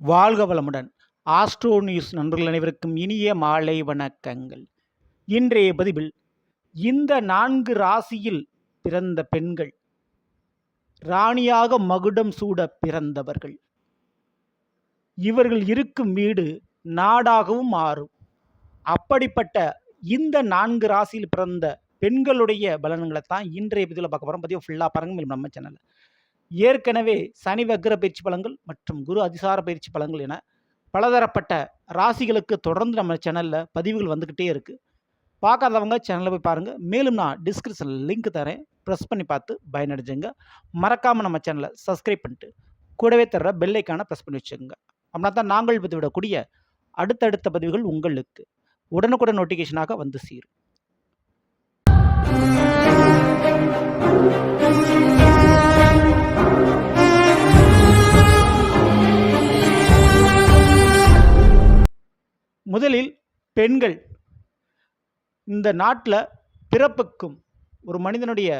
வாழ்க வளமுடன். Astro news நண்பர்கள் அனைவருக்கும் இனிய மாலை வணக்கங்கள். இன்றைய பதிவில் இந்த நான்கு ராசியில் பிறந்த பெண்கள் ராணியாக மகுடம் சூட பிறந்தவர்கள். இவர்கள் இருக்கும் வீடு நாடாகவும் மாறும். அப்படிப்பட்ட இந்த நான்கு ராசியில் பிறந்த பெண்களுடைய பலன்களை தான் இன்றைய பதிவில் பார்க்க போகிறோம் பதிவு ஃபுல்லாக பாருங்கள் மேலும் நம்ம சேனலில் ஏற்கனவே சனி வக்ர பயிற்சி பலன்கள் மற்றும் குரு அதிசார பயிற்சி பலன்கள் என பலதரப்பட்ட ராசிகளுக்கு தொடர்ந்து நம்ம சேனலில் பதிவுகள் வந்துக்கிட்டே இருக்குது பார்க்காதவங்க சேனலில் போய் பாருங்கள் மேலும் நான் டிஸ்கிரிப்ஷனில் லிங்க் தரேன். ப்ரெஸ் பண்ணி பார்த்து பயனடைஞ்சுங்க. மறக்காமல் நம்ம சேனலை சப்ஸ்கிரைப் பண்ணிட்டு கூடவே தர்ற பெல்லைக்கான ப்ரெஸ் பண்ணி வச்சுக்கோங்க. அப்படின்னா தான் நாங்கள் பதிவிடக்கூடிய அடுத்தடுத்த பதிவுகள் உங்களுக்கு உடனுக்குடன் நோட்டிஃபிகேஷனாக வந்து சேரும். முதலில் பெண்கள் இந்த நாட்டில் பிறப்புக்கும் ஒரு மனிதனுடைய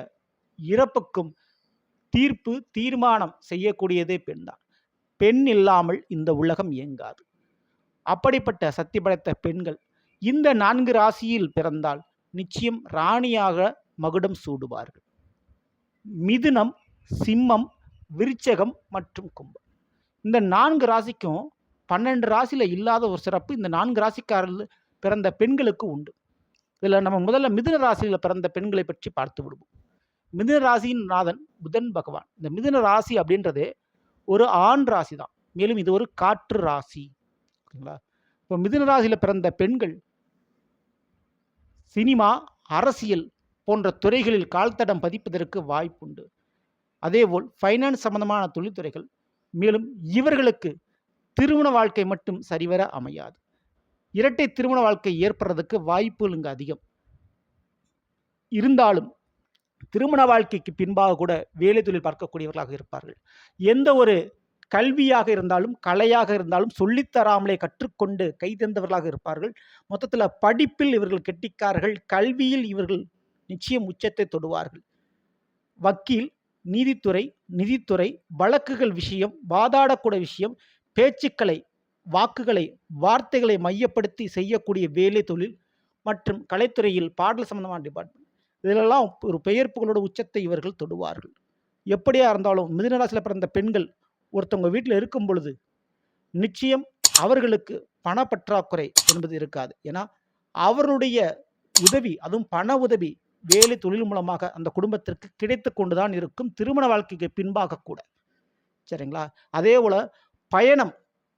இறப்புக்கும் தீர்ப்பு தீர்மானம் செய்யக்கூடியதே பெண் தான் பெண் இல்லாமல் இந்த உலகம் இயங்காது. அப்படிப்பட்ட சக்தி படைத்த பெண்கள் இந்த நான்கு ராசியில் பிறந்தால் நிச்சயம் ராணியாக மகுடம் சூடுவார்கள். மிதுனம் சிம்மம் விருச்சகம் மற்றும் கும்பம். இந்த நான்கு ராசிக்கும் பன்னெண்டு ராசியில் இல்லாத ஒரு சிறப்பு இந்த நான்கு ராசிக்காரில் பிறந்த பெண்களுக்கு உண்டு. இதில் நம்ம முதல்ல மிதுன ராசியில் பிறந்த பெண்களை பற்றி பார்த்து விடுவோம். மிதுன ராசியின் நாதன் புதன் பகவான். இந்த மிதுன ராசி அப்படின்றது ஒரு ஆண் ராசி தான் மேலும் இது ஒரு காற்று ராசி. ஓகேங்களா? இப்போ மிதுன ராசியில் பிறந்த பெண்கள் சினிமா அரசியல் போன்ற துறைகளில் கால்தடம் பதிப்பதற்கு வாய்ப்புண்டு. அதேபோல் ஃபைனான்ஸ் சம்பந்தமான தொழில்துறைகள். மேலும் இவர்களுக்கு திருமண வாழ்க்கை மட்டும் சரிவர அமையாது. இரட்டை திருமண வாழ்க்கை ஏற்படுறதுக்கு வாய்ப்புகள் இங்கு அதிகம். இருந்தாலும் திருமண வாழ்க்கைக்கு பின்பாக கூட வேலை தொழில் பார்க்கக்கூடியவர்களாக இருப்பார்கள். எந்த ஒரு கல்வியாக இருந்தாலும் கலையாக இருந்தாலும் சொல்லித்தராமலே கற்றுக்கொண்டு கைதந்தவர்களாக இருப்பார்கள். மொத்தத்தில் படிப்பில் இவர்கள் கெட்டிக்கார்கள் கல்வியில் இவர்கள் நிச்சயம் உச்சத்தை தொடுவார்கள். வக்கீல் நீதித்துறை நிதித்துறை வழக்குகள் விஷயம் வாதாடக்கூட விஷயம் பேச்சுக்களை வாக்குகளை வார்த்தைகளை மையப்படுத்தி செய்யக்கூடிய வேலை தொழில் மற்றும் கலைத்துறையில் பாடல் சம்பந்தமான டிபார்ட்மெண்ட் இதிலெல்லாம் ஒரு பெயர்ப்புகளோட உச்சத்தை இவர்கள் தொடுவார்கள். எப்படியா இருந்தாலும் மிதுனராசியில் பிறந்த பெண்கள் ஒருத்தவங்க வீட்டில் இருக்கும் பொழுது நிச்சயம் அவர்களுக்கு பணப்பற்றாக்குறை என்பது இருக்காது. ஏன்னா அவருடைய உதவி அதுவும் பண உதவி வேலை தொழில் மூலமாக அந்த குடும்பத்திற்கு கிடைத்து கொண்டுதான் இருக்கும். திருமண வாழ்க்கைக்கு பின்பாக கூட சரிங்களா? அதே போல் பயணம்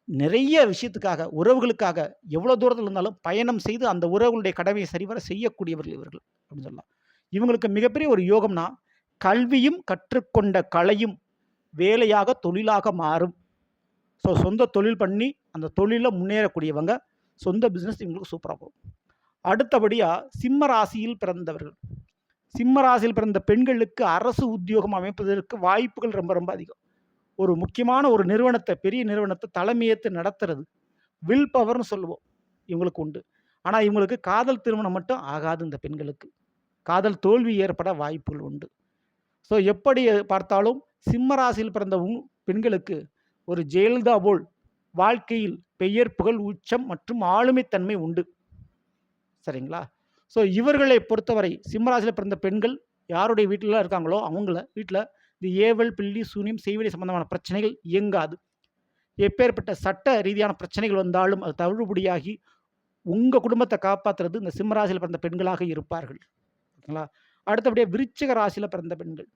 நிறைய விஷயத்துக்காக உறவுகளுக்காக எவ்வளோ தூரத்தில் இருந்தாலும் பயணம் செய்து அந்த உறவுகளுடைய கடமையை சரிவர செய்யக்கூடியவர்கள் இவர்கள் அப்படின்னு சொல்லலாம். இவங்களுக்கு மிகப்பெரிய ஒரு யோகம்னா கல்வியும் கற்றுக்கொண்ட கலையும் வேலையாக தொழிலாக மாறும். ஸோ சொந்த தொழில் பண்ணி அந்த தொழிலில் முன்னேறக்கூடியவங்க சொந்த பிஸ்னஸ் இவங்களுக்கு சூப்பராக போகும். அடுத்தபடியாக சிம்ம ராசியில் பிறந்தவர்கள். சிம்ம ராசியில் பிறந்த பெண்களுக்கு அரசு உத்தியோகம் அமைப்பதற்கு வாய்ப்புகள் ரொம்ப ரொம்ப அதிகம். ஒரு முக்கியமான ஒரு நிறுவனத்தை பெரிய நிறுவனத்தை தலைமையேற்று நடத்துறது. வில் பவர்னு சொல்லுவோம். இவங்களுக்கு உண்டு. ஆனால் இவங்களுக்கு காதல் திருமணம் மட்டும் ஆகாது இந்த பெண்களுக்கு. காதல் தோல்வி ஏற்பட வாய்ப்புகள் உண்டு. ஸோ எப்படி பார்த்தாலும் சிம்மராசியில் பிறந்த பெண்களுக்கு ஒரு ஜெயலலிதா போல் வாழ்க்கையில் பெயர் புகழ் உச்சம் மற்றும் ஆளுமைத்தன்மை உண்டு. சரிங்களா? ஸோ இவர்களை பொறுத்தவரை சிம்மராசியில் பிறந்த பெண்கள் யாருடைய வீட்டிலலாம் இருக்காங்களோ அவங்கள வீட்டில் இந்த ஏவல் பில்லி சூனியம் செய்வழி சம்பந்தமான பிரச்சனைகள் இயங்காது. எப்பேற்பட்ட சட்ட ரீதியான பிரச்சனைகள் வந்தாலும் அது தவிடுபடியாகி உங்கள் குடும்பத்தை காப்பாற்றுறது இந்த சிம்மராசியில் பிறந்த பெண்களாக இருப்பார்கள். ஓகேங்களா? அடுத்தபடியாக விருச்சிக ராசியில் பிறந்த பெண்கள்.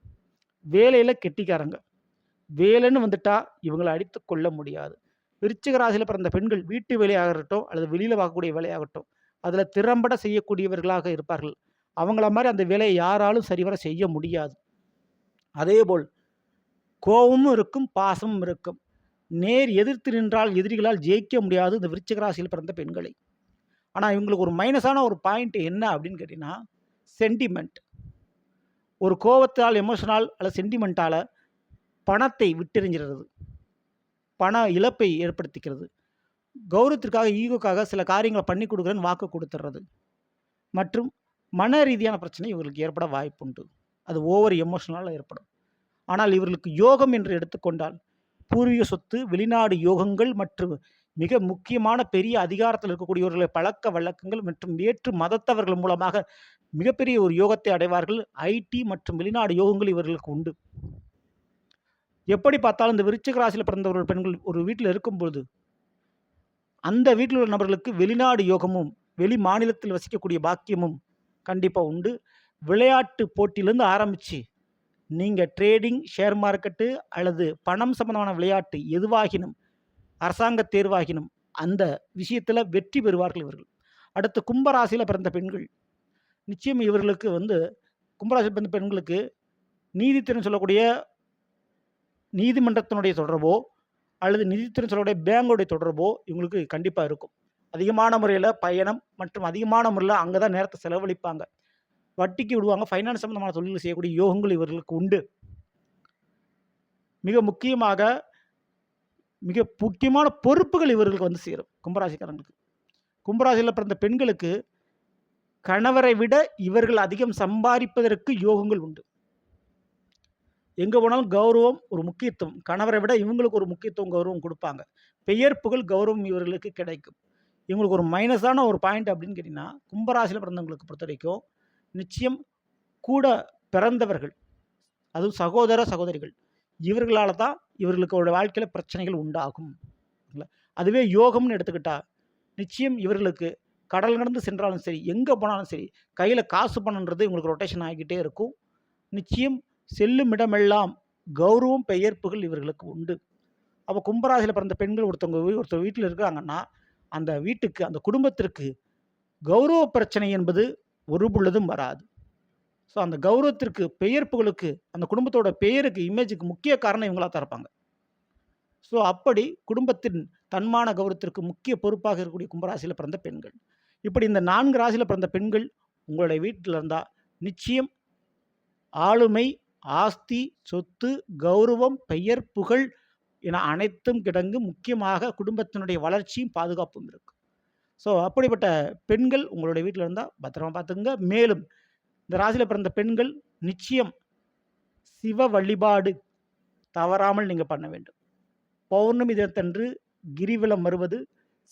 வேலையில் கெட்டிக்காரங்க. வேலைன்னு வந்துட்டா இவங்களை அடித்து கொள்ள முடியாது. விருச்சிக ராசியில் பிறந்த பெண்கள் வீட்டு வேலையாகட்டும் அல்லது வெளியில் பார்க்கக்கூடிய வேலையாகட்டும் அதில் திறம்பட செய்யக்கூடியவர்களாக இருப்பார்கள். அவங்கள மாதிரி அந்த வேலையை யாராலும் சரிவர செய்ய முடியாது. அதேபோல் கோபமும் இருக்கும் பாசமும் இருக்கும். நேர் எதிர்த்து நின்றால் எதிரிகளால் ஜெயிக்க முடியாது. இந்த விருச்சிகராசியில் பிறந்த பெண்களை. ஆனால் இவங்களுக்கு ஒரு மைனஸான ஒரு பாயிண்ட் என்ன அப்படின்னு கேட்டிங்கன்னா சென்டிமெண்ட் ஒரு கோபத்தால் எமோஷனால் அல்லது சென்டிமெண்ட்டால் பணத்தை விட்டெறிஞ்சிடுறது. பண இழப்பை ஏற்படுத்திக்கிறது. கௌரவத்திற்காக ஈகோக்காக சில காரியங்களை பண்ணி கொடுக்குறேன்னு வாக்கு கொடுத்துட்றது. மற்றும் மன ரீதியான பிரச்சனை இவர்களுக்கு ஏற்பட வாய்ப்புண்டு. அது ஓவர் எமோஷனலாக ஏற்படும். ஆனால் இவர்களுக்கு யோகம் என்று எடுத்துக்கொண்டால் பூர்வீக சொத்து வெளிநாடு யோகங்கள் மற்றும் மிக முக்கியமான பெரிய அதிகாரத்தில் இருக்கக்கூடியவர்களை பழக்க வழக்கங்கள் மற்றும் வேற்று மதத்தவர்கள் மூலமாக மிகப்பெரிய ஒரு யோகத்தை அடைவார்கள். ஐடி மற்றும் வெளிநாடு யோகங்கள் இவர்களுக்கு உண்டு. எப்படி பார்த்தாலும் இந்த விருச்சிக ராசியில் பிறந்தவர்கள் பெண்கள் ஒரு வீட்டில் இருக்கும் பொழுது அந்த வீட்டில் உள்ள நபர்களுக்கு வெளிநாடு யோகமும் வெளி மாநிலத்தில் வசிக்கக்கூடிய பாக்கியமும் கண்டிப்பாக உண்டு. விளையாட்டு போட்டியிலேருந்து ஆரம்பித்து நீங்கள் ட்ரேடிங் ஷேர் மார்க்கெட்டு அல்லது பணம் சம்பந்தமான விளையாட்டு எதுவாகினும் அரசாங்க தேர்வாகினும் அந்த விஷயத்தில் வெற்றி பெறுவார்கள் இவர்கள். அடுத்து கும்பராசியில் பிறந்த பெண்கள். நிச்சயம் இவர்களுக்கு வந்து கும்பராசியில் பிறந்த பெண்களுக்கு நீதித்துறைன்னு சொல்லக்கூடிய நீதிமன்றத்தினுடைய தொடர்போ அல்லது நிதித்துறை சொல்லக்கூடிய பேங்கோடைய தொடர்போ இவங்களுக்கு கண்டிப்பாக இருக்கும். அதிகமான முறையில் பயணம் மற்றும் அதிகமான முறையில் அங்கே தான் நேரத்தை செலவழிப்பாங்க. வட்டிக்கு விடுவாங்க. ஃபைனான்ஸ் சம்மந்தமான தொழில் செய்யக்கூடிய யோகங்கள் இவர்களுக்கு உண்டு. மிக முக்கியமாக மிக முக்கியமான பொறுப்புகள் இவர்களுக்கு வந்து சேரும் கும்பராசிக்காரங்களுக்கு. கும்பராசியில் பிறந்த பெண்களுக்கு கணவரை விட இவர்கள் அதிகம் சம்பாதிப்பதற்கு யோகங்கள் உண்டு. எங்கே போனாலும் கௌரவம் ஒரு முக்கியத்துவம். கணவரை விட இவங்களுக்கு ஒரு முக்கியத்துவம் கௌரவம் கொடுப்பாங்க. பெயர் புகழ் கௌரவம் இவர்களுக்கு கிடைக்கும். இவங்களுக்கு ஒரு மைனஸான ஒரு பாயிண்ட் அப்படின்னு கேட்டிங்கன்னா கும்பராசியில் பிறந்தவங்களுக்கு பொறுத்த வரைக்கும் நிச்சயம் கூட பிறந்தவர்கள் அதுவும் சகோதர சகோதரிகள் இவர்களால் தான் இவர்களுக்கு வாழ்க்கையில் பிரச்சனைகள் உண்டாகும். அதுவே யோகம்னு எடுத்துக்கிட்டால் நிச்சயம் இவர்களுக்கு கடல் கடந்து சென்றாலும் சரி எங்கே போனாலும் சரி கையில் காசு பண்ணுன்றது இவங்களுக்கு ரொட்டேஷன் ஆகிக்கிட்டே இருக்கும். நிச்சயம் செல்லும் இடமெல்லாம் கௌரவம் பெயர்ப்புகள் இவர்களுக்கு உண்டு. அப்போ கும்பராசியில் பிறந்த பெண்கள் ஒருத்தவங்க ஒருத்தர் வீட்டில் இருக்காங்கன்னா அந்த வீட்டுக்கு அந்த குடும்பத்திற்கு கௌரவ பிரச்சனை என்பது ஒரு பொழுதும் வராது. ஸோ அந்த கௌரவத்திற்கு பெயர் புகழுக்கு அந்த குடும்பத்தோட பெயருக்கு இமேஜுக்கு முக்கிய காரணம் இவங்களாக தான் இருப்பாங்க. ஸோ அப்படி குடும்பத்தின் தன்மான கௌரவத்திற்கு முக்கிய பொறுப்பாக இருக்கக்கூடிய கும்பராசியில் பிறந்த பெண்கள். இப்படி இந்த நான்கு ராசியில் பிறந்த பெண்கள் உங்களுடைய வீட்டில் இருந்தால் நிச்சயம் ஆளுமை ஆஸ்தி சொத்து கௌரவம் பெயர் புகழ் என அனைத்தும் கிடங்கு முக்கியமாக குடும்பத்தினுடைய வளர்ச்சியும் பாதுகாப்பும் இருக்கும். ஸோ அப்படிப்பட்ட பெண்கள் உங்களுடைய வீட்டில் இருந்தால் பத்திரமா பார்த்துங்க மேலும் இந்த ராசியில் பிறந்த பெண்கள் நிச்சயம் சிவ வழிபாடு தவறாமல் நீங்கள் பண்ண வேண்டும். பௌர்ணமி தினத்தன்று கிரிவலம் வருவது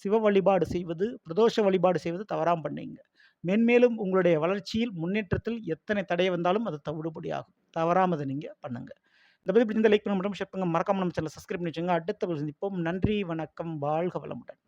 சிவ வழிபாடு செய்வது பிரதோஷ வழிபாடு செய்வது தவறாமல் பண்ணீங்க. மென்மேலும் உங்களுடைய வளர்ச்சியில் முன்னேற்றத்தில் எத்தனை தடை வந்தாலும் அது தவிடுபடியாகும் தவறாமல் அதை நீங்கள் பண்ணுங்கள் இந்த பற்றி இந்த லைக் பண்ண மட்டும் ஷேர் பண்ணுங்க. மறக்காம நம்ம சேனல் சப்ஸ்கிரைப் பண்ணி வச்சுங்க அடுத்த சந்திப்போம். நன்றி வணக்கம். வாழ்க வளமுடன்.